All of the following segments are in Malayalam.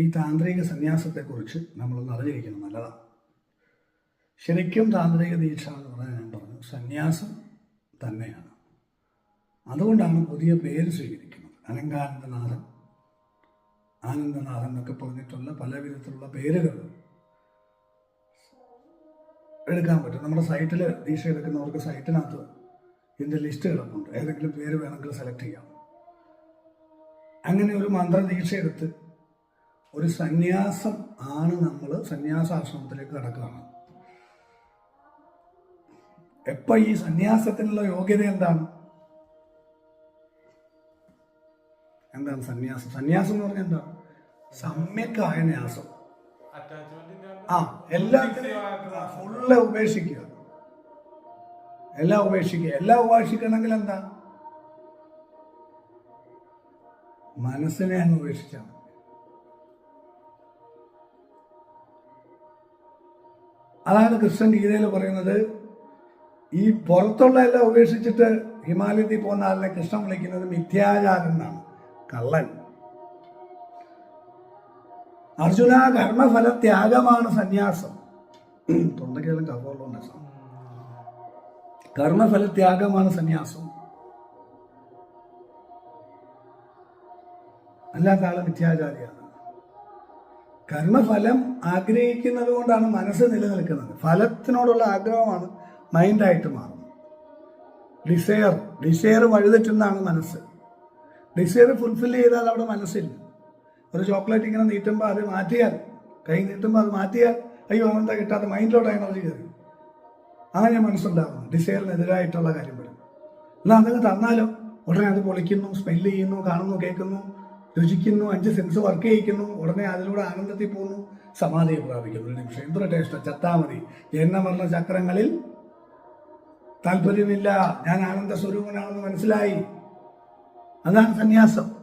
ഈ താന്ത്രിക സന്യാസത്തെക്കുറിച്ച് നമ്മളൊന്ന് അറിഞ്ഞിരിക്കുന്നത് നല്ലതാണ് ശരിക്കും താന്ത്രിക ദീക്ഷ എന്ന് പറഞ്ഞാൽ ഞാൻ പറഞ്ഞു സന്യാസം തന്നെയാണ്. അതുകൊണ്ടാണ് പുതിയ പേര് സ്വീകരിക്കുന്നത്. അനങ്കാനന്ദനാഥൻ ആനന്ദനാഥൻ എന്നൊക്കെ പറഞ്ഞിട്ടുള്ള പല വിധത്തിലുള്ള പേരുകൾ എടുക്കാൻ പറ്റും. നമ്മുടെ സൈറ്റിൽ ദീക്ഷ എടുക്കുന്നവർക്ക് സൈറ്റിനകത്ത് ഇതിന്റെ ലിസ്റ്റ് കിടപ്പുണ്ട്. ഏതെങ്കിലും പേര് വേണമെങ്കിൽ സെലക്ട് ചെയ്യാം. അങ്ങനെ ഒരു മന്ത്രദീക്ഷ എടുത്ത് ഒരു സന്യാസം ആണ് നമ്മൾ സന്യാസാശ്രമത്തിലേക്ക് കടക്കുകയാണ് എപ്പോൾ ഈ സന്യാസത്തിനുള്ള യോഗ്യത എന്താണ്? എന്താണ് സന്യാസം? സന്യാസം എന്ന് പറഞ്ഞാൽ എന്താണ് സമ്യക്കായ ന്യാസം. ആ എല്ലാത്തിനും ഫുള്ള് ഉപേക്ഷിക്കുക. എല്ലാം ഉപേക്ഷിക്കുക. എല്ലാം ഉപേക്ഷിക്കണമെങ്കിൽ എന്താ? മനസ്സിനെ അങ്ങ് ഉപേക്ഷിച്ചാൽ അതാണ് കൃഷ്ണൻ ഗീതയിൽ പറയുന്നത്. ഈ പുറത്തുള്ള എല്ലാം ഉപേക്ഷിച്ചിട്ട് ഹിമാലയത്തിൽ പോകുന്ന ആളിനെ കൃഷ്ണൻ വിളിക്കുന്നത് മിഥ്യാചാരൻ എന്നാണ് കള്ളൻ. അർജുന കർമ്മഫല ത്യാഗമാണ് സന്യാസം തൊണ്ടയ്ക്കെല്ലാം കഫമുള്ള കർമ്മഫല ത്യാഗമാണ് സന്യാസം. അല്ലാത്ത ആൾ മിഥ്യാചാരിയാണ്. കർമ്മഫലം ആഗ്രഹിക്കുന്നത് കൊണ്ടാണ് മനസ്സ് നിലനിൽക്കുന്നത്. ഫലത്തിനോടുള്ള ആഗ്രഹമാണ് മൈൻഡായിട്ട് മാറുന്നത്. ഡിസയർ ഡിസയർ വഴുതെറ്റുന്നതാണ് മനസ്സ്. ഡിസയർ ഫുൾഫിൽ ചെയ്താൽ അവിടെ മനസ്സില്ല. ഒരു ചോക്ലേറ്റ് ഇങ്ങനെ നീട്ടുമ്പോൾ അത് മാറ്റിയാൽ കൈ നീട്ടുമ്പോൾ അത് മാറ്റിയാൽ അയ്യോ അങ്ങനത്തെ കിട്ടാത്ത മൈൻഡിലോട്ട് എനർജി കയറി. അങ്ങനെ മനസ്സുണ്ടാകുന്നു. ഡിസയറിനെതിരായിട്ടുള്ള കാര്യം വരും. എന്നാൽ അതങ്ങ് തന്നാലോ? ഉടനെ അത് പൊളിക്കുന്നു സ്മെല്ല് ചെയ്യുന്നു കാണുന്നു കേൾക്കുന്നു. രുചിക്കുന്നു അഞ്ച് സെൻസ് വർക്ക് ചെയ്യിക്കുന്നു ഉടനെ അതിലൂടെ ആനന്ദത്തിൽ പോകുന്നു സമാധിയെ പ്രാപിക്കുന്നു. ഒരു നിമിഷം. എന്തൊരു ടേസ്റ്റ് ചത്താ മതി. ജന്മമരണ ചക്രങ്ങളിൽ താല്പര്യമില്ല. ഞാൻ ആനന്ദ സ്വരൂപനാണെന്ന് മനസ്സിലായി. അതാണ് സന്യാസം.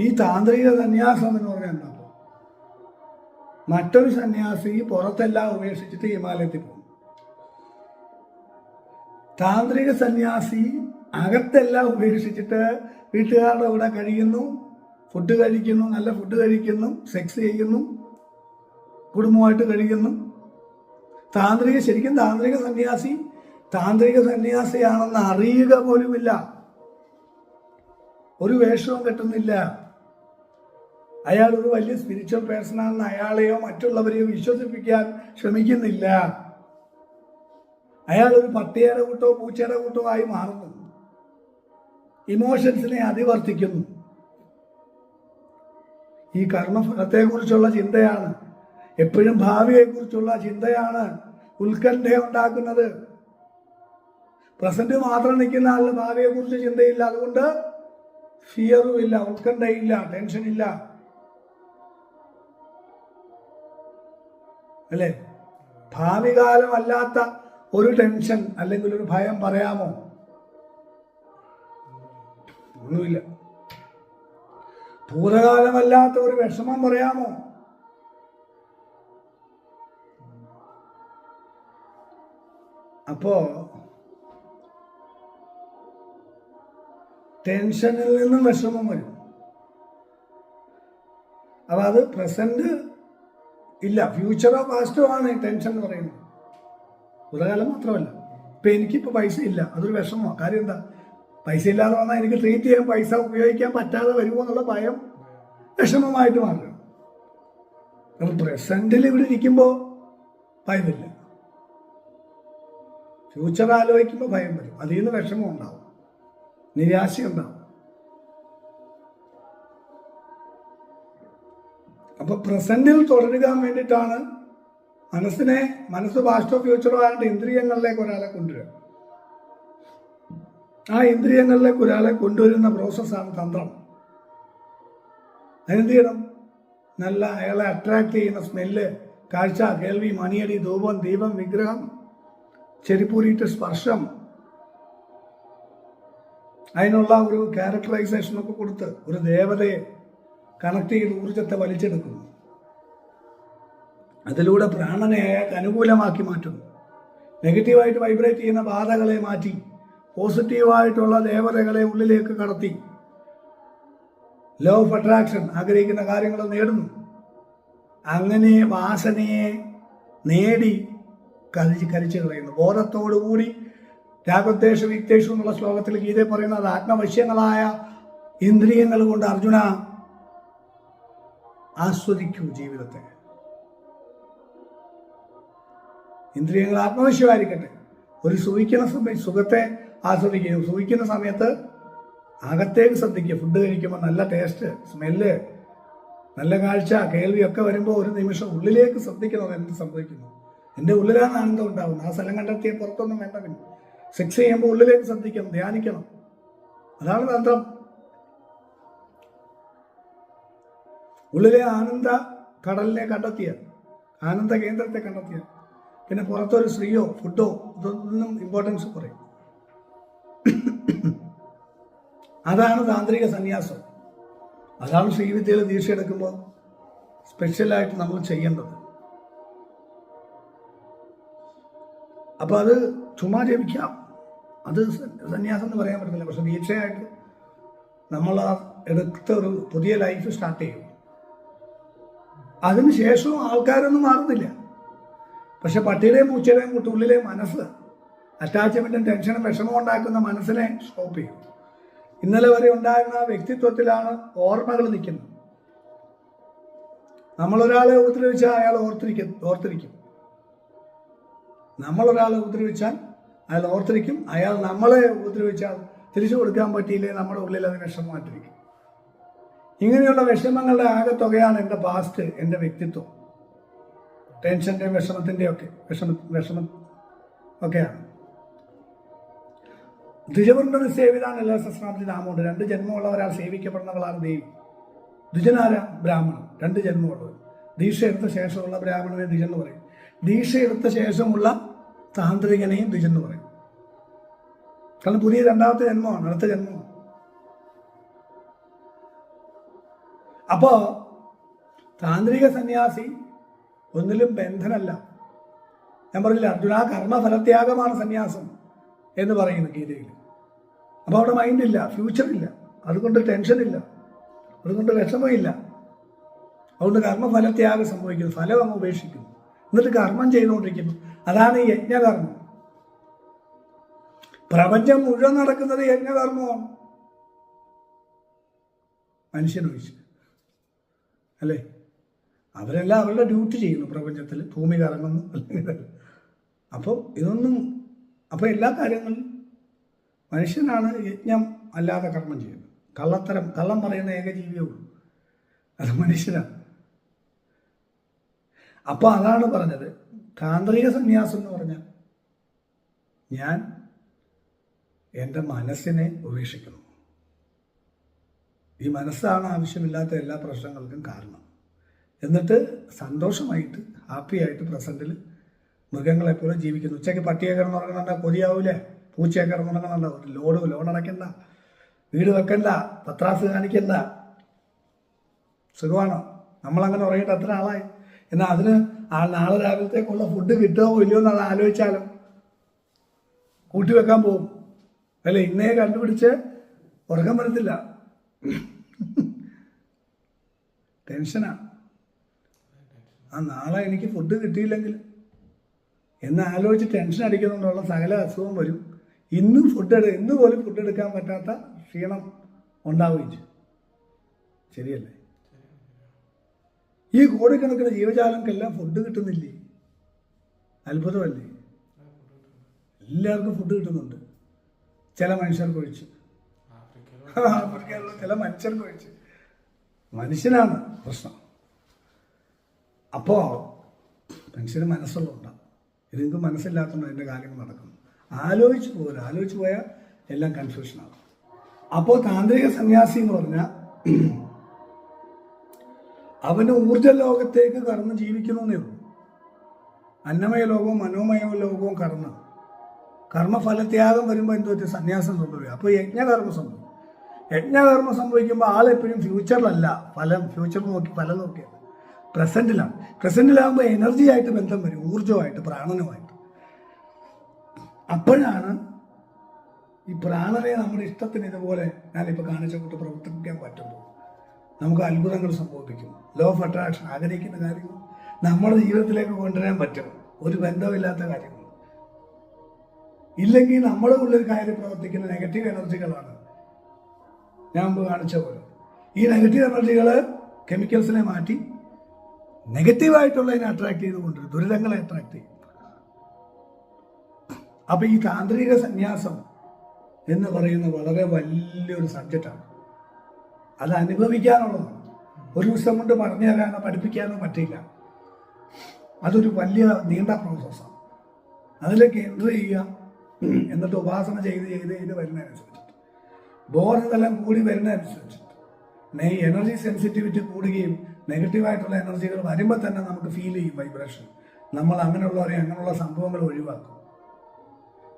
ഈ താന്ത്രിക സന്യാസം എന്ന് പറഞ്ഞാൽ എന്താ? മറ്റൊരു സന്യാസി പുറത്തെല്ലാം ഉപേക്ഷിച്ചിട്ട് ഹിമാലയത്തിൽ പോകും താന്ത്രിക സന്യാസി അകത്തെല്ലാം ഉപേക്ഷിച്ചിട്ട് വീട്ടുകാരുടെ കൂടെ കഴിയുന്നു ഫുഡ് കഴിക്കുന്നു നല്ല ഫുഡ് കഴിക്കുന്നു സെക്സ് ചെയ്യുന്നു കുടുംബമായിട്ട് കഴിക്കുന്നു. താന്ത്രിക ശരിക്കും താന്ത്രിക സന്യാസി താന്ത്രിക സന്യാസിയാണെന്ന് അറിയുക പോലുമില്ല. ഒരു വേഷവും കെട്ടുന്നില്ല. അയാൾ ഒരു വലിയ സ്പിരിച്വൽ പേഴ്സൺ ആണെന്ന് അയാളെയോ മറ്റുള്ളവരെയോ വിശ്വസിപ്പിക്കാൻ ശ്രമിക്കുന്നില്ല. അയാൾ ഒരു പട്ടിയുടെ കൂട്ടോ പൂച്ചയുടെ കൂട്ടോ ആയി മാറുന്നു. ഇമോഷൻസിനെ അതിവർത്തിക്കുന്നു. ഈ കർമ്മഫലത്തെക്കുറിച്ചുള്ള ചിന്തയാണ്. എപ്പോഴും ഭാവിയെക്കുറിച്ചുള്ള ചിന്തയാണ് ഉത്കണ്ഠ ഉണ്ടാക്കുന്നത്. പ്രസന്റ് മാത്രം നിൽക്കുന്ന ആളിന് ഭാവിയെക്കുറിച്ച് ചിന്തയില്ല. അതുകൊണ്ട് ഫിയറും ഇല്ല ഉത്കണ്ഠയില്ല ടെൻഷനില്ല അല്ലേ? ഭാവി കാലമല്ലാത്ത ഒരു ടെൻഷൻ അല്ലെങ്കിൽ ഒരു ഭയം പറയാമോ? ഒന്നുമില്ല. ഭൂതകാലമല്ലാത്ത ഒരു വിഷമം പറയാമോ? അപ്പോ ടെൻഷനിൽ നിന്നും വിഷമം വരും. അപ്പൊ അത് പ്രസന്റ് ഇല്ല ഫ്യൂച്ചറോ പാസ്റ്റോ ആണ് ടെൻഷൻ എന്ന് പറയുന്നത്. ഭൂതകാലം മാത്രമല്ല. ഇപ്പൊ എനിക്കിപ്പോ പൈസ ഇല്ല അതൊരു വിഷമമാണ് കാര്യം എന്താ? പൈസ ഇല്ലാതെ വന്നാൽ എനിക്ക് ട്രീറ്റ് ചെയ്യാൻ പൈസ ഉപയോഗിക്കാൻ പറ്റാതെ വരുമോ എന്നുള്ള ഭയം വിഷമമായിട്ട് മാറും. നമ്മൾ പ്രസന്റിൽ ഇവിടെ ഇരിക്കുമ്പോൾ ഭയമില്ല. ഫ്യൂച്ചർ ആലോചിക്കുമ്പോൾ ഭയം വരും. അതിൽ നിന്ന് വിഷമം ഉണ്ടാവും. നിരാശ ഉണ്ടാവും. അപ്പൊ പ്രസന്റിൽ തുടരുകാൻ വേണ്ടിയിട്ടാണ് മനസ്സിനെ മനസ്സ് പാസ്റ്റോ ഫ്യൂച്ചറോ ആയിട്ട് ഇന്ദ്രിയങ്ങളിലേക്ക് ഒരാളെ കൊണ്ടുവരിക. ആ ഇന്ദ്രിയങ്ങളിലേക്ക് ഒരാളെ കൊണ്ടുവരുന്ന പ്രോസസ്സാണ് തന്ത്രം. അതിനെന്ത് ചെയ്യണം നല്ല അയാളെ അട്രാക്ട് ചെയ്യുന്ന സ്മെല്ല് കാഴ്ച കേൾവി മണിയടി ധൂപം ദീപം വിഗ്രഹം ചെരിപ്പൂരിയിട്ട് സ്പർശം. അതിനുള്ള ഒരു ക്യാരക്ടറൈസേഷൻ ഒക്കെ കൊടുത്ത് ഒരു ദേവതയെ കണക്ട് ചെയ്ത് ഊർജത്തെ വലിച്ചെടുക്കുന്നു. അതിലൂടെ പ്രാണനെ അയാൾക്ക് അനുകൂലമാക്കി മാറ്റുന്നു. നെഗറ്റീവായിട്ട് വൈബ്രേറ്റ് ചെയ്യുന്ന ബാധകളെ മാറ്റി പോസിറ്റീവായിട്ടുള്ള ദേവതകളെ ഉള്ളിലേക്ക് കടത്തി. ലോ ഓഫ് അട്രാക്ഷൻ ആഗ്രഹിക്കുന്ന കാര്യങ്ങൾ നേടുന്നു. അങ്ങനെ വാസനയെ നേടി കരിച്ച് കരിച്ചു കളയുന്നു. ബോധത്തോടുകൂടി രാഗദ്വേഷ വിദ്വേഷം എന്നുള്ള ശ്ലോകത്തിൽ ഗീത പറയുന്നത് ആത്മവശ്യങ്ങളായ ഇന്ദ്രിയങ്ങൾ കൊണ്ട് അർജുന ആസ്വദിക്കൂ ജീവിതത്തെ. ഇന്ദ്രിയങ്ങൾ ആത്മവശ്യമായിരിക്കട്ടെ. ഒരു സുഖിക്കുന്ന സമയം സുഖത്തെ ആസ്വദിക്കുക സൂക്ഷിക്കുന്ന സമയത്ത് അകത്തേക്ക് ശ്രദ്ധിക്കുക. ഫുഡ് കഴിക്കുമ്പോൾ നല്ല ടേസ്റ്റ് സ്മെല്ല് നല്ല കാഴ്ച കേൾവിയൊക്കെ വരുമ്പോൾ ഒരു നിമിഷം ഉള്ളിലേക്ക് ശ്രദ്ധിക്കുന്നത് എന്ത് സംഭവിക്കുന്നു? എന്റെ ഉള്ളിലാണ് ആനന്ദം ഉണ്ടാകുന്നത് ആ സ്ഥലം കണ്ടെത്തിയ പുറത്തൊന്നും വേണ്ട പിന്നെ. സെക്സ് ചെയ്യുമ്പോൾ ഉള്ളിലേക്ക് ശ്രദ്ധിക്കണം ധ്യാനിക്കണം. അതാണ് തന്ത്രം. ഉള്ളിലെ ആനന്ദ കടലിനെ കണ്ടെത്തിയ ആനന്ദ കേന്ദ്രത്തെ കണ്ടെത്തിയ പിന്നെ പുറത്തൊരു സ്ത്രീയോ ഫുഡോ ഇതൊന്നും ഇമ്പോർട്ടൻസ് കുറയും. അതാണ് താന്ത്രിക സന്യാസം. അതാണ് ശ്രീവിദ്യയിൽ ദീക്ഷ എടുക്കുമ്പോൾ സ്പെഷ്യലായിട്ട് നമ്മൾ ചെയ്യേണ്ടത്. അപ്പോൾ അത് ചുമ്മാ ജപിക്കാം. അത് സന്യാസം എന്ന് പറയാൻ പറ്റില്ല പക്ഷെ ദീക്ഷയായിട്ട് നമ്മൾ ആ എടുത്ത ഒരു പുതിയ ലൈഫ് സ്റ്റാർട്ട് ചെയ്യും. അതിനുശേഷവും ആൾക്കാരൊന്നും മാറുന്നില്ല. പക്ഷെ പട്ടിയുടെയും പൂച്ചയുടെയും കൂട്ടുള്ളിലെ മനസ്സ് അറ്റാച്ച്മെന്റും ടെൻഷനും വിഷമം ഉണ്ടാക്കുന്ന മനസ്സിനെ സ്റ്റോപ്പ് ചെയ്യും. ഇന്നലെ വരെ ഉണ്ടായിരുന്ന വ്യക്തിത്വത്തിലാണ് ഓർമ്മകൾ നിൽക്കുന്നത്. നമ്മളൊരാളെ ഉപദ്രവിച്ചാൽ അയാൾ ഓർത്തിരിക്കും ഓർത്തിരിക്കും. നമ്മളൊരാളെ ഉപദ്രവിച്ചാൽ അയാൾ ഓർത്തിരിക്കും. അയാൾ നമ്മളെ ഉപദ്രവിച്ചാൽ തിരിച്ചു കൊടുക്കാൻ പറ്റിയില്ലേ? നമ്മുടെ ഉള്ളിൽ അത് വിഷമമായിട്ടിരിക്കും. ഇങ്ങനെയുള്ള വിഷമങ്ങളുടെ ആകെത്തുകയാണ് എന്റെ പാസ്റ്റ് എന്റെ വ്യക്തിത്വം. ടെൻഷന്റെയും വിഷമത്തിന്റെയും ഒക്കെ വിഷമ വിഷമം ഒക്കെയാണ്. ദ്വിജവൃന്ദന സേവിതാണ് എല്ലാ സസ്നാമത്തിൽ നാമമുണ്ട്. രണ്ട് ജന്മമുള്ള ഒരാൾ സേവിക്കപ്പെടുന്നവളാണ് ദേവി. ദ്വിജനാര ബ്രാഹ്മണൻ. രണ്ട് ജന്മമുള്ളത്. ദീക്ഷ എടുത്ത ശേഷമുള്ള ബ്രാഹ്മണനെ ദ്വിജൻ എന്ന് പറയും. ദീക്ഷ എടുത്ത ശേഷമുള്ള താന്ത്രികനെയും ദ്വിജൻ എന്ന് പറയും. കാരണം പുതിയ രണ്ടാമത്തെ ജന്മമാണ് അടുത്ത ജന്മമാണ്. അപ്പോ താന്ത്രിക സന്യാസി ഒന്നിലും ബന്ധനല്ല. ഞാൻ പറഞ്ഞില്ല അർജുന കർമ്മഫലത്യാഗമാണ് സന്യാസം എന്ന് പറയുന്നു ഗീതയിൽ. അപ്പോൾ അവിടെ മൈൻഡില്ല ഫ്യൂച്ചറില്ല അതുകൊണ്ട് ടെൻഷനില്ല അതുകൊണ്ട് വിഷമമില്ല. അതുകൊണ്ട് കർമ്മഫലത്യാഗം സംഭവിക്കുന്നു. ഫലം അങ്ങ് ഉപേക്ഷിക്കുന്നു. എന്നിട്ട് കർമ്മം ചെയ്തുകൊണ്ടിരിക്കുന്നു. അതാണ് യജ്ഞകർമ്മം. പ്രപഞ്ചം മുഴുവൻ നടക്കുന്നത് യജ്ഞകർമ്മമാണ്. മനുഷ്യനൊഴിച്ച് അല്ലേ? അവരെല്ലാം അവരുടെ ഡ്യൂട്ടി ചെയ്യുന്നു പ്രപഞ്ചത്തിൽ. ഭൂമി കറങ്ങുന്നു. അല്ലെങ്കിൽ അപ്പോൾ ഇതൊന്നും അപ്പോൾ എല്ലാ കാര്യങ്ങളും മനുഷ്യനാണ് യജ്ഞം അല്ലാതെ കർമ്മം ചെയ്യുന്നത്. കള്ളത്തരം കള്ളം പറയുന്ന ഏക ജീവിയുള്ളൂ അത് മനുഷ്യനാണ്. അപ്പോൾ അതാണ് പറഞ്ഞത്. താന്ത്രിക സന്യാസം എന്ന് പറഞ്ഞാൽ ഞാൻ എന്റെ മനസ്സിനെ ഉപേക്ഷിക്കുന്നു. ഈ മനസ്സാണ് ആവശ്യമില്ലാത്ത എല്ലാ പ്രശ്നങ്ങൾക്കും കാരണം. എന്നിട്ട് സന്തോഷമായിട്ട് ഹാപ്പിയായിട്ട് പ്രസന്റിൽ മൃഗങ്ങളെപ്പോലെ ജീവിക്കുന്നു. ഉച്ചയ്ക്ക് പട്ടിയെ കിടന്നുറങ്ങണണ്ട കൊതിയാവൂലേ? പൂച്ചയെ ഇറങ്ങണമെന്നുണ്ട് ഒരു ലോഡ് ലോൺ അടയ്ക്കണ്ട. വീട് വെക്കണ്ട. പത്രാസ് കാണിക്കണ്ട. സുഖമാണോ? നമ്മളങ്ങനെ ഉറങ്ങിയിട്ട് എത്ര ആളായി എന്നാൽ അതിന് ആ നാളെ രാവിലത്തേക്കുള്ള ഫുഡ് കിട്ടുമോ ഇല്ലയോ എന്നത് ആലോചിച്ചാലും. കൂട്ടി വെക്കാൻ പോകും അല്ലേ? ഇന്നേ കണ്ടുപിടിച്ച് ഉറക്കം വരത്തില്ല. ടെൻഷനാ. ആ നാളെ എനിക്ക് ഫുഡ് കിട്ടിയില്ലെങ്കിൽ. എന്ന് ആലോചിച്ച് ടെൻഷൻ അടിക്കുന്നതുകൊണ്ടുള്ള സകല അസുഖം വരും. ഇന്നും ഫുഡ് എടു ഇന്ന് പോലും ഫുഡ് എടുക്കാൻ പറ്റാത്ത ക്ഷീണം ഉണ്ടാവുകയും ചെയ്യും. ശരിയല്ലേ? ഈ കോടിക്കണക്കിന് ജീവജാലങ്ങൾക്കെല്ലാം ഫുഡ് കിട്ടുന്നില്ലേ? അത്ഭുതമല്ലേ? എല്ലാവർക്കും ഫുഡ് കിട്ടുന്നുണ്ട്. ചില മനുഷ്യർക്ക് ഒഴിച്ച് ചില മനുഷ്യർക്ക് ഒഴിച്ച് മനുഷ്യനാണ് പ്രശ്നം. അപ്പോൾ മനുഷ്യന് മനസ്സുള്ളതുണ്ടാവും ഇതെനിക്ക് മനസ്സില്ലാത്തതുകൊണ്ട് അതിന്റെ കാര്യങ്ങൾ നടക്കുന്നു ആലോചിച്ച് പോകില്ല ആലോചിച്ച് പോയാൽ എല്ലാം കൺഫ്യൂഷനാകും അപ്പോൾ താന്ത്രിക സന്യാസി എന്ന് പറഞ്ഞാൽ അവന് ഊർജ ലോകത്തേക്ക് കടന്ന് ജീവിക്കണമെന്നേ ഉള്ളൂ. അന്നമയ ലോകവും മനോമയ ലോകവും കടന്ന് കർമ്മഫലത്യാഗം വരുമ്പോൾ എന്തോ സന്യാസം സംഭവിക്കും. അപ്പോൾ യജ്ഞകർമ്മം സംഭവിക്കും. യജ്ഞകർമ്മം സംഭവിക്കുമ്പോൾ ആളെപ്പോഴും ഫ്യൂച്ചറിലല്ല ഫലം ഫ്യൂച്ചർ നോക്കി ഫലം നോക്കിയത് പ്രസന്റിലാണ് പ്രസന്റിലാകുമ്പോൾ എനർജിയായിട്ട് ബന്ധം വരും. ഊർജമായിട്ട് പ്രാണനുമായിട്ട്. അപ്പോഴാണ് ഈ പ്രാണനെ നമ്മുടെ ഇഷ്ടത്തിന് ഇതുപോലെ ഞാനിപ്പോൾ കാണിച്ച കൂട്ട് പ്രവർത്തിപ്പിക്കാൻ പറ്റുള്ളൂ നമുക്ക് അത്ഭുതങ്ങൾ സംഭവിക്കും ലോ ഓഫ് അട്രാക്ഷൻ ആഗ്രഹിക്കുന്ന കാര്യങ്ങൾ നമ്മുടെ ജീവിതത്തിലേക്ക് കൊണ്ടുവരാൻ പറ്റും. ഒരു ബന്ധമില്ലാത്ത കാര്യങ്ങൾ. ഇല്ലെങ്കിൽ നമ്മുടെ ഉള്ളിൽ കയറി പ്രവർത്തിക്കുന്ന നെഗറ്റീവ് എനർജികളാണ്. ഞാൻ മുമ്പ് കാണിച്ച പോലെ. ഈ നെഗറ്റീവ് എനർജികൾ കെമിക്കൽസിനെ മാറ്റി നെഗറ്റീവായിട്ടുള്ളതിനെ അട്രാക്ട് ചെയ്ത് കൊണ്ടുവരും ദുരിതങ്ങളെ അട്രാക്ട് ചെയ്യും അപ്പൊ ഈ താന്ത്രിക സന്യാസം എന്ന് പറയുന്ന വളരെ വലിയൊരു സബ്ജക്റ്റാണ്. അത് അനുഭവിക്കാനുള്ളതാണ്. ഒരു ദിവസം കൊണ്ട് പറഞ്ഞു തരാനോ പഠിപ്പിക്കാനോ പറ്റില്ല അതൊരു വലിയ നീണ്ട പ്രോസസ്സാണ് അതിലേക്ക് എൻട്രി ചെയ്യുക? എന്നിട്ട് ഉപാസന ചെയ്ത് ചെയ്ത് ചെയ്ത് വരുന്നതനുസരിച്ചിട്ട് ബോധതലം കൂടി വരുന്നതനുസരിച്ചിട്ട് എനർജി സെൻസിറ്റിവിറ്റി കൂടുകയും നെഗറ്റീവായിട്ടുള്ള എനർജികൾ വരുമ്പോൾ തന്നെ നമുക്ക് ഫീൽ ചെയ്യും വൈബ്രേഷൻ നമ്മൾ അങ്ങനെയുള്ളവരെ അങ്ങനെയുള്ള സംഭവങ്ങൾ ഒഴിവാക്കും.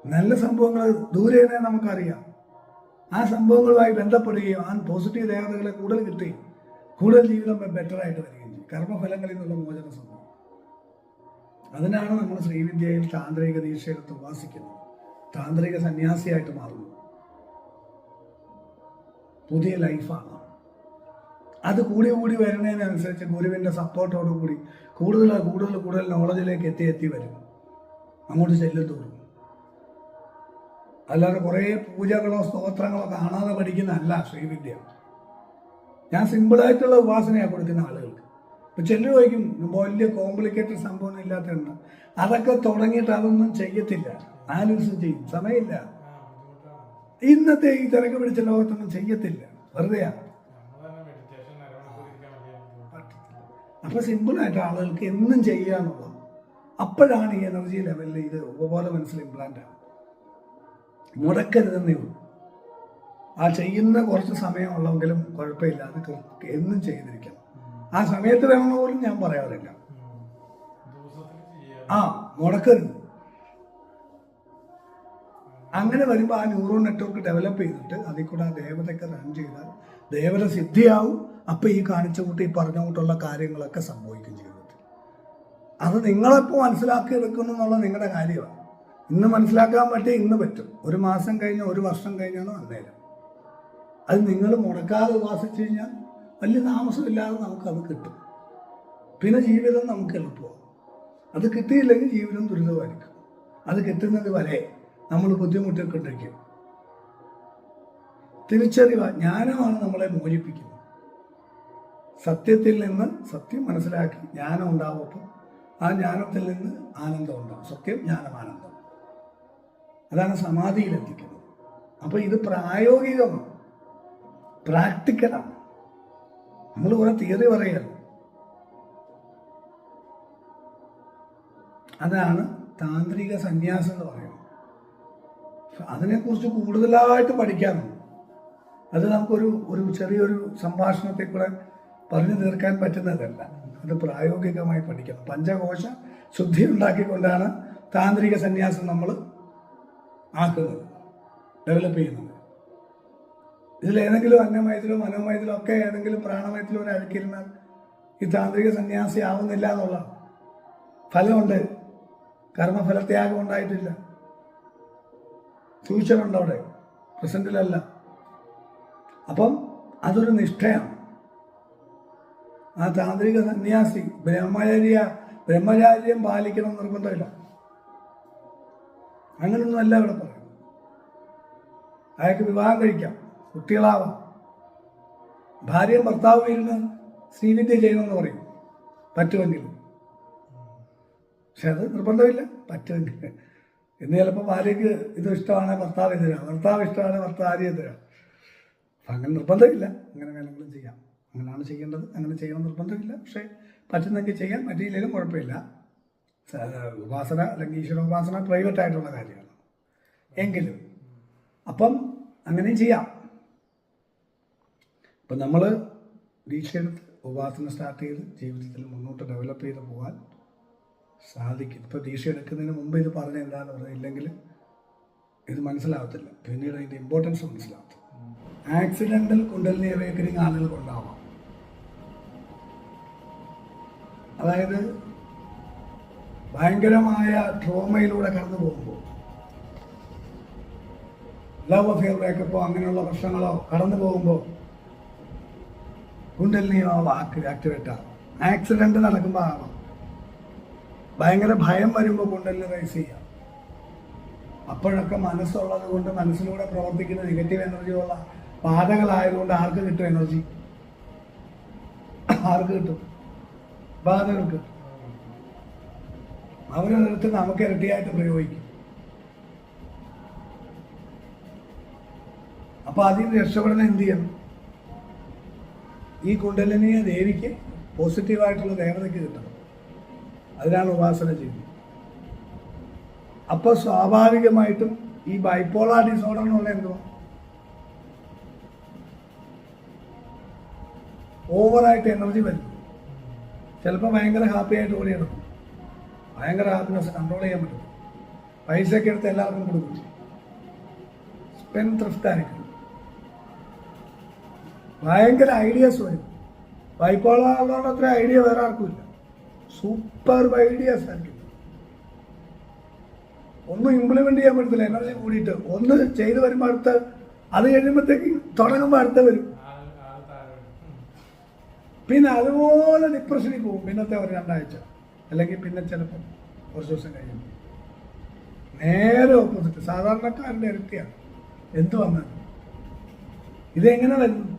നല്ല സംഭവങ്ങൾ ദൂരെ തന്നെ നമുക്കറിയാം. ആ സംഭവങ്ങളുമായി ബന്ധപ്പെടുകയും ആ പോസിറ്റീവ് ദേവതകളെ കൂടുതൽ കിട്ടുകയും കൂടുതൽ ജീവിതം ബെറ്ററായിട്ട് വരികയും ചെയ്യും. കർമ്മഫലങ്ങളിൽ നിന്നുള്ള മോചന സംഭവം. അതിനാണ് നമ്മൾ ശ്രീവിദ്യയിൽ താന്ത്രിക ദീക്ഷയെടുത്ത് ഉപാസിക്കുന്നത്. താന്ത്രിക സന്യാസിയായിട്ട് മാറുന്നു. പുതിയ ലൈഫാണ് അത് കൂടി കൂടി വരുന്നതിനനുസരിച്ച് ഗുരുവിന്റെ സപ്പോർട്ടോടു കൂടി കൂടുതൽ കൂടുതൽ കൂടുതൽ നോളജിലേക്ക് എത്തി എത്തി വരും. അങ്ങോട്ട് ചെല്ലും തോറും അല്ലാതെ കുറേ പൂജകളോ സ്തോത്രങ്ങളോ കാണാതെ പഠിക്കുന്നതല്ല ശ്രീവിദ്യ. ഞാൻ സിമ്പിളായിട്ടുള്ള ഉപാസനയാണ് കൊടുക്കുന്ന ആളുകൾക്ക്. ഇപ്പം ചെല്ലു ചോദിക്കും വലിയ കോംപ്ലിക്കേറ്റഡ് സംഭവം ഇല്ലാത്തതുണ്ട് അതൊക്കെ തുടങ്ങിയിട്ട് അതൊന്നും ചെയ്യത്തില്ല. ദിവസം ചെയ്യും. സമയമില്ല. ഇന്നത്തെ ഈ തിരക്ക് പിടിച്ച ലോകത്തൊന്നും ചെയ്യത്തില്ല. വെറുതെയാ. അപ്പൊ സിമ്പിളായിട്ട് ആളുകൾക്ക് എന്നും ചെയ്യാന്നുള്ളത്. അപ്പോഴാണ് ഈ എനർജി ലെവലിൽ ഇത് ഉപബോധ മനസ്സിൽ ഇംപ്ലാന്റ് ആവും മുടക്കരുതെന്നേ ഉള്ളൂ. ആ ചെയ്യുന്ന കുറച്ച് സമയമുള്ളെങ്കിലും കുഴപ്പമില്ല അത് എന്നും ചെയ്തിരിക്കണം. ആ സമയത്ത് വേണമെന്ന് പോലും ഞാൻ പറയാറില്ല. ആ മുടക്കരുത്. അങ്ങനെ വരുമ്പോൾ ആ ന്യൂറോൺ നെറ്റ്വർക്ക് ഡെവലപ്പ് ചെയ്തിട്ട് അതിൽ കൂടെ ആ ദേവതയൊക്കെ റൺ ചെയ്താൽ ദേവത സിദ്ധിയാവും. അപ്പൊ ഈ കാണിച്ച കൂട്ടി ഈ പറഞ്ഞ കൂട്ടുള്ള കാര്യങ്ങളൊക്കെ സംഭവിക്കും ജീവിതത്തിൽ അത് നിങ്ങളെപ്പോൾ മനസ്സിലാക്കി എടുക്കുന്നു എന്നുള്ള നിങ്ങളുടെ കാര്യമാണ്. ഇന്ന് മനസ്സിലാക്കാൻ പറ്റിയ ഇന്ന് പറ്റും. ഒരു മാസം കഴിഞ്ഞോ ഒരു വർഷം കഴിഞ്ഞാണോ അന്നേരം അത് നിങ്ങൾ മുടക്കാതെ ഉപാസിച്ചു കഴിഞ്ഞാൽ വലിയ താമസമില്ലാതെ നമുക്കത് കിട്ടും. പിന്നെ ജീവിതം നമുക്ക് എളുപ്പമാവും അത് കിട്ടിയില്ലെങ്കിൽ ജീവിതം ദുരിതമായിരിക്കും. അത് കിട്ടുന്നത് വരെ നമ്മൾ ബുദ്ധിമുട്ടിക്കൊണ്ടിരിക്കും തിരിച്ചറിവ ജ്ഞാനമാണ് നമ്മളെ മോചിപ്പിക്കുന്നത്. സത്യത്തിൽ നിന്ന് സത്യം മനസ്സിലാക്കി ജ്ഞാനം ഉണ്ടാവുമ്പോൾ ആ ജ്ഞാനത്തിൽ നിന്ന് ആനന്ദം ഉണ്ടാവും. സത്യം ജ്ഞാനം ആനന്ദം അതാണ് സമാധിയിലെത്തിക്കുന്നത് അപ്പോൾ ഇത് പ്രായോഗികമാണ് പ്രാക്ടിക്കലാണ്. നമ്മൾ കുറെ തിയറി പറയുക അതാണ് താന്ത്രിക സന്യാസം എന്ന് പറയുന്നത്. അതിനെക്കുറിച്ച് കൂടുതലായിട്ട് പഠിക്കാനുണ്ട് അത് നമുക്കൊരു ഒരു ചെറിയൊരു സംഭാഷണത്തിൽ കൂടെ പറഞ്ഞു തീർക്കാൻ പറ്റുന്നതല്ല. അത് പ്രായോഗികമായി പഠിക്കണം. പഞ്ചകോശ ശുദ്ധി ഉണ്ടാക്കിക്കൊണ്ടാണ് താന്ത്രിക സന്യാസം നമ്മൾ ആക്കുന്നത് ഡെവലപ്പ് ചെയ്യുന്നത്. ഇതിൽ ഏതെങ്കിലും അന്നമയത്തിലോ മനോമയത്തിലോ ഒക്കെ ഏതെങ്കിലും പ്രാണമയത്തിലോ ഒരു അഴുക്കിരുന്നാൽ ഈ താന്ത്രിക സന്യാസി ആവുന്നില്ല എന്നുള്ള ഫലമുണ്ട്. കർമ്മഫലത്യാഗം ഉണ്ടായിട്ടില്ല. ഫ്യൂച്ചറുണ്ട് അവിടെ. പ്രസന്റിലല്ല. അപ്പം അതൊരു നിഷ്ഠയാണ്. ആ താന്ത്രിക സന്യാസി ബ്രഹ്മചര്യ ബ്രഹ്മചാര്യം പാലിക്കണം നിർബന്ധമില്ല. അങ്ങനൊന്നും അല്ല ഇവിടെ പറയുന്നത്. അയാൾക്ക് വിവാഹം കഴിക്കാം കുട്ടികളാവാം. ഭാര്യയും ഭർത്താവും ഇരുന്ന് ശ്രീവിദ്യ ചെയ്യണമെന്ന് പറയും. പറ്റുമെങ്കിൽ. പക്ഷെ അത് നിർബന്ധമില്ല പറ്റുമെങ്കിൽ. ഇന്ന് ചിലപ്പോൾ ഭാര്യയ്ക്ക് ഇത് ഇഷ്ടമാണ് ഭർത്താവ് എതിരാ ഭർത്താവ് ഇഷ്ടമാണ് ഭർത്താവ് ഭാര്യ എതിരാണ് അപ്പം അങ്ങനെ നിർബന്ധമില്ല. അങ്ങനെ വേണമെങ്കിലും ചെയ്യാം. അങ്ങനെയാണ് ചെയ്യേണ്ടത്. അങ്ങനെ ചെയ്യണം നിർബന്ധമില്ല. പക്ഷേ പറ്റുന്നെങ്കിൽ ചെയ്യാം പറ്റിയില്ലെങ്കിലും കുഴപ്പമില്ല. ഉപാസന അല്ലെങ്കിൽ ഈശ്വരോപാസന പ്രൈവറ്റ് ആയിട്ടുള്ള കാര്യമാണ് എങ്കിലും അപ്പം അങ്ങനെയും ചെയ്യാം. അപ്പം നമ്മൾ ദീക്ഷയെടുത്ത് ഉപാസന സ്റ്റാർട്ട് ചെയ്ത് ജീവിതത്തിൽ മുന്നോട്ട് ഡെവലപ്പ് ചെയ്ത് പോകാൻ സാധിക്കും. ഇപ്പോൾ ദീക്ഷ എടുക്കുന്നതിന് മുമ്പ് ഇത് പറഞ്ഞ എന്താണെന്ന് പറഞ്ഞാൽ ഇല്ലെങ്കിൽ ഇത് മനസ്സിലാവത്തില്ല. പിന്നീട് അതിന്റെ ഇമ്പോർട്ടൻസ് മനസ്സിലാവത്തില്ല. ആക്സിഡന്റൽ കുണ്ടലിനി അവേക്കനിങ് ആളുകൾക്കുണ്ടാവാം അതായത് ഭയങ്കരമായ ട്രോമയിലൂടെ കടന്നു പോകുമ്പോൾ ലവ് അഫെയർ ബ്രേക്കപ്പോ അങ്ങനെയുള്ള പ്രശ്നങ്ങളോ കടന്നു പോകുമ്പോൾ കുണ്ടലിനിയോ വാക്ക് ആക്ടിവേറ്റ്. ആവും ആക്സിഡന്റ് നടക്കുമ്പോൾ ആവാം. ഭയങ്കര ഭയം വരുമ്പോൾ കുണ്ടലിന് റൈസ് ചെയ്യാം. അപ്പോഴൊക്കെ മനസ്സുള്ളത് കൊണ്ട് മനസ്സിലൂടെ പ്രവർത്തിക്കുന്ന നെഗറ്റീവ് എനർജിയുള്ള പാതകളായതുകൊണ്ട് ആർക്ക് കിട്ടും എനർജി ആർക്ക് കിട്ടും? ബാധകൾക്ക് അവരെടുത്ത് നമുക്ക് ഇരട്ടിയായിട്ട് പ്രയോഗിക്കും. അപ്പൊ അതിൽ രക്ഷപ്പെടുന്ന എന്ത് ചെയ്യണം? ഈ കുണ്ടലിനിയ ദേവിക്ക് പോസിറ്റീവായിട്ടുള്ള ദേവതയ്ക്ക് കിട്ടണം. അതിനാണ് ഉപാസന ചെയ്യുന്നത്. അപ്പോൾ സ്വാഭാവികമായിട്ടും ഈ ബൈപ്പോളാർ ഡിസോർഡർ എന്നുള്ള എന്തുവാ? ഓവറായിട്ട് എനർജി വരും. ചിലപ്പോൾ ഭയങ്കര ഹാപ്പി ആയിട്ട് ഓടി ഭയങ്കര ഹാപ്പിനെസ് കൺട്രോൾ ചെയ്യാൻ പറ്റും. പൈസയൊക്കെ എടുത്ത് എല്ലാവർക്കും കൊടുക്കും. സ്പെൻ ത്രിഫ്റ്റ് ആയിരിക്കും. ഭയങ്കര ഐഡിയാസ് വരും. ബൈപ്പോളാറുള്ള അത്ര ഐഡിയ വേറെ ആർക്കും ഇല്ല. സൂപ്പർ ഐഡിയാസ് ആയിരിക്കും. ഒന്നും ഇംപ്ലിമെന്റ് ചെയ്യാൻ പറ്റത്തില്ല. എനർജി കൂടിയിട്ട്. ഒന്ന് ചെയ്ത് വരുമ്പോൾ അടുത്ത് അത് കഴിയുമ്പോഴത്തേക്ക് തുടങ്ങുമ്പോൾ അടുത്ത് വരും. പിന്നെ അതുപോലെ ഡിപ്രഷനിൽ പോകും. പിന്നത്തെ ഒരു രണ്ടാഴ്ച. അല്ലെങ്കിൽ പിന്നെ ചിലപ്പോൾ കുറച്ച് ദിവസം കഴിയുമ്പോൾ. നേരെ ഓപ്പോസിറ്റ് സാധാരണക്കാരന്റെ ഇരട്ടിയാണ്. എന്ത് വന്നത് ഇതെങ്ങനെ വരുന്നു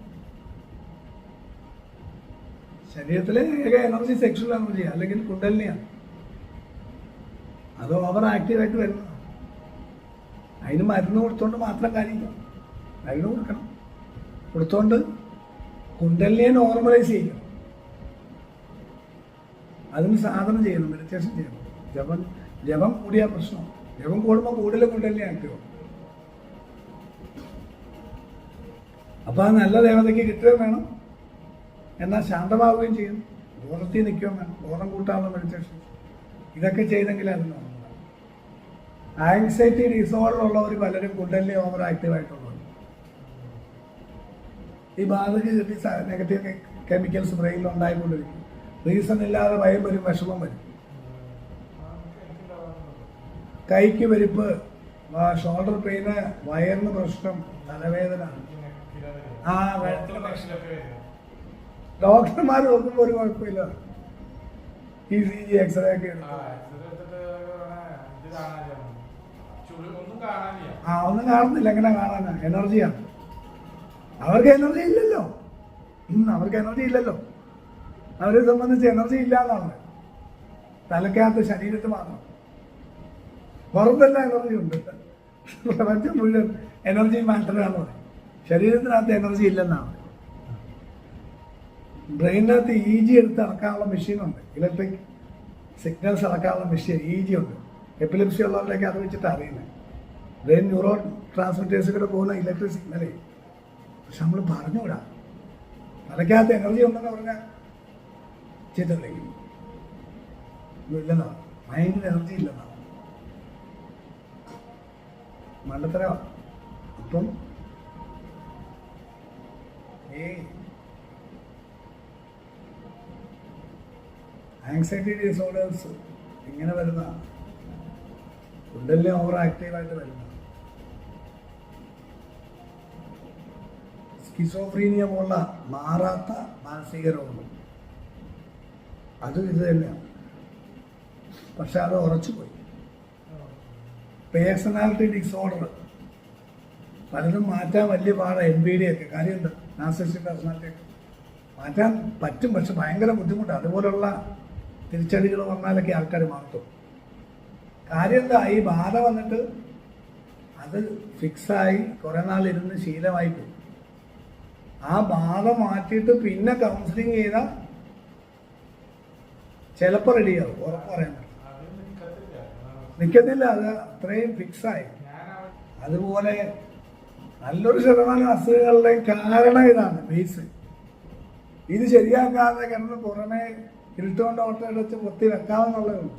ശരീരത്തിലെ ഏക എനർജി സെക്ഷൽ എനർജി അല്ലെങ്കിൽ കുണ്ടലിനെയാണ്. അതോ ഓവർ ആക്റ്റീവായിട്ട് വരുന്നു. അതിന് മരുന്ന് കൊടുത്തോണ്ട് മാത്രം കാര്യമില്ല. മരുന്ന് കൊടുക്കണം. കൊടുത്തോണ്ട് കുണ്ടലിനെ നോർമലൈസ് ചെയ്യണം. അതിന് സാധന ചെയ്യണം മെഡിറ്റേഷൻ ചെയ്യണം ജപം ജപം കൂടിയ പ്രശ്നം. ജപം കൂടുമ്പോൾ കൂടുതൽ കൂടുതലേ ആക്റ്റീവ് അപ്പോൾ ആ നല്ല ദേവതയ്ക്ക് കിട്ടുകയും വേണം. എന്നാൽ ശാന്തമാവുകയും ചെയ്യും. ബോധത്തിൽ നിൽക്കുകയും വേണം. ബോധം കൂട്ടാനുള്ള മെഡിറ്റേഷൻ ഇതൊക്കെ ചെയ്തെങ്കിൽ അത് ആങ്സൈറ്റി ഡിസോർഡർ ഉള്ളവർ പലരും കുണ്ടലിനെ ഓവർ ആക്റ്റീവ് ആയിട്ടുള്ളവർ. ഈ ബാധക കിട്ടി നെഗറ്റീവ് കെമിക്കൽസ് ബ്രെയിനിൽ ഉണ്ടായിക്കൊണ്ടിരിക്കും. റീസൺ ഇല്ലാതെ ഭയം വരും വിഷമം വരും. കൈക്ക് വലിപ്പ് ഷോൾഡർ പെയിന് വയറിന് പ്രശ്നം തലവേദന. ആ ഡോക്ടർമാർ നോക്കുമ്പോൾ ഒരു കുഴപ്പമില്ല. ഈ സി ജി എക്സ്റേ ഒക്കെ ആ ഒന്നും കാണുന്നില്ല. എങ്ങനെ കാണാനാ? എനർജിയാണ് അവർക്ക് എനർജി ഇല്ലല്ലോ. അവർക്ക് എനർജി ഇല്ലല്ലോ. അവരെ സംബന്ധിച്ച് എനർജി ഇല്ല എന്നാണ് തലക്കകത്ത് ശരീരത്ത് മാത്രം. പുറത്തെല്ലാം എനർജി ഉണ്ട്. പ്രപഞ്ചം മുഴുവൻ എനർജി മാറ്ററാണ് ശരീരത്തിനകത്ത് എനർജി ഇല്ലെന്നാണ്. ബ്രെയിനകത്ത് ഇ ജി എടുത്ത് ഇറക്കാനുള്ള മെഷീനുണ്ട് ഇലക്ട്രിക് സിഗ്നൽസ് ഇറക്കാനുള്ള മെഷീൻ ഇ ജി ഉണ്ട്. എപ്പിലിപ്സി ഉള്ളവരിലേക്ക് അത് വെച്ചിട്ട് അറിയുന്നത് ബ്രെയിൻ ന്യൂറോ ട്രാൻസ്മിറ്റേഴ്സ് പോകുന്ന ഇലക്ട്രിക് സിഗ്നലേ പക്ഷെ നമ്മൾ പറഞ്ഞുകൂടാ. തലയ്ക്കകത്ത് എനർജി ഉണ്ടെന്ന് പറഞ്ഞാൽ ചീത്ത വിളിക്കും ഇല്ലെന്നാണ്. മൈൻഡിൽ എനർജി ഇല്ലെന്നാണ്. മണ്ടത്തരവാ അപ്പം ഏ ആങ്സൈറ്റി ഡിസോർഡേഴ്സ് ഇങ്ങനെ വരുന്ന? കുണ്ടലിനെ ഓവർ ആക്റ്റീവായിട്ട് വരുന്ന. സ്കിസോഫ്രീനിയ പോലുള്ള മാറാത്ത മാനസിക രോഗം അതും ഇത് തന്നെയാണ് പക്ഷെ അത് ഉറച്ചുപോയി പേഴ്സണാലിറ്റി ഡിസോർഡർ. പലതും മാറ്റാൻ വലിയ പാടാണ് എൻ ബി ഡി ഒക്കെ. കാര്യമുണ്ട്. നാസിസ്റ്റിക് പേഴ്സണാലിറ്റി ഒക്കെ. മാറ്റാൻ പറ്റും പക്ഷെ ഭയങ്കര ബുദ്ധിമുട്ടാണ് അതുപോലുള്ള തിരിച്ചടികൾ വന്നാലൊക്കെ ആൾക്കാർ മാറ്റും കാര്യം എന്താ? ഈ ബാധ വന്നിട്ട് അത് ഫിക്സായി കുറേ നാളിരുന്ന് ശീലമായി പോകും ആ ബാധ മാറ്റിയിട്ട് പിന്നെ കൗൺസിലിംഗ് ചെയ്താൽ ചിലപ്പോൾ റെഡിയാവും ഉറപ്പ് പറയാൻ പറ്റും. നിൽക്കത്തില്ല അത് അത്രയും ഫിക്സായി അതുപോലെ നല്ലൊരു ശതമാനം അസുഖങ്ങളുടെയും കാരണം ഇതാണ് ബേസ് ഇത് ശരിയാക്കാതെ കിടന്ന് പുറമെ ഇരുട്ടുകൊണ്ട് ഓട്ടം എടുത്ത് പൊത്തി വെക്കാമെന്നുള്ളത് ഉള്ളൂ.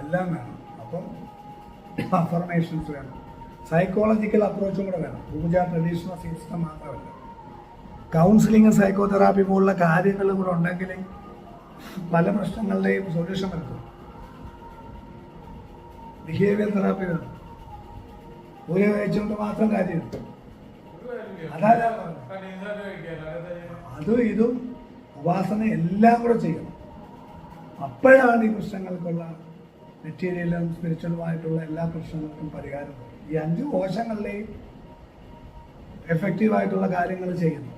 എല്ലാം വേണം. അപ്പം അഫർമേഷൻസ് വേണം. സൈക്കോളജിക്കൽ അപ്രോച്ചും കൂടെ വേണം. പൂജ ട്രഡീഷണൽ സിസ്റ്റം മാത്രമല്ല. കൗൺസിലിംഗ് സൈക്കോതെറാപ്പി പോലുള്ള കാര്യങ്ങൾ കൂടെ ഉണ്ടെങ്കിൽ പല പ്രശ്നങ്ങളുടെയും സൊല്യൂഷൻ വരുത്തും ബിഹേവിയർ തെറാപ്പി വേണം. പൂജ കഴിച്ചുകൊണ്ട് മാത്രം ചെയ്യുന്നത്? അതും ഇതും ഉപാസന എല്ലാം കൂടെ ചെയ്യണം. അപ്പോഴാണ് ഈ പ്രശ്നങ്ങൾക്കുള്ള മെറ്റീരിയലും സ്പിരിച്വലുമായിട്ടുള്ള എല്ലാ പ്രശ്നങ്ങൾക്കും പരിഹാരം ഈ അഞ്ച് കോശങ്ങളിലെയും എഫക്റ്റീവായിട്ടുള്ള കാര്യങ്ങൾ ചെയ്യുന്നു.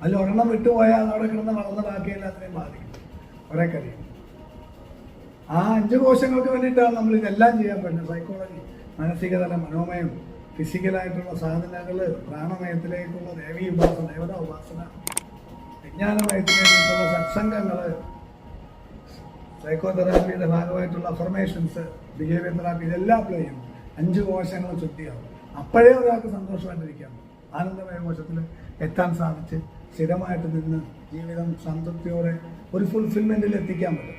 അതിൽ ഒരെണ്ണം വിട്ടുപോയാൽ അവിടെ കിടന്ന് വളർന്ന ബാക്കിയെല്ലാം എല്ലാത്തിനെയും ബാധിക്കും. കുറേ കഴിയും ആ അഞ്ച് കോശങ്ങൾക്ക് വേണ്ടിയിട്ടാണ് നമ്മൾ ഇതെല്ലാം ചെയ്യാൻ പറ്റുന്നത് സൈക്കോളജി മാനസികതല മനോമയം ഫിസിക്കലായിട്ടുള്ള സാധനങ്ങൾ പ്രാണമയത്തിലേക്കുള്ള ദേവീ ഉപാസന ദേവതാ ഉപാസന വിജ്ഞാനമയത്തിലേക്കുള്ള സത്സംഗങ്ങൾ സൈക്കോതെറാപ്പിയുടെ ഭാഗമായിട്ടുള്ള അഫർമേഷൻസ് ബിഹേവിയർ തെറാപ്പി ഇതെല്ലാം അപ്ലൈ അഞ്ച് കോശങ്ങൾ ചുറ്റിയാവും. അപ്പോഴേ ഒരാൾക്ക് സന്തോഷമായിട്ടിരിക്കാം. ആനന്ദമയ കോശത്തിൽ എത്താൻ സാധിച്ച് സ്ഥിരമായിട്ട് നിന്ന് ജീവിതം സംതൃപ്തിയോടെ ഒരു ഫുൾഫിൽമെന്റിൽ എത്തിക്കാൻ പറ്റും.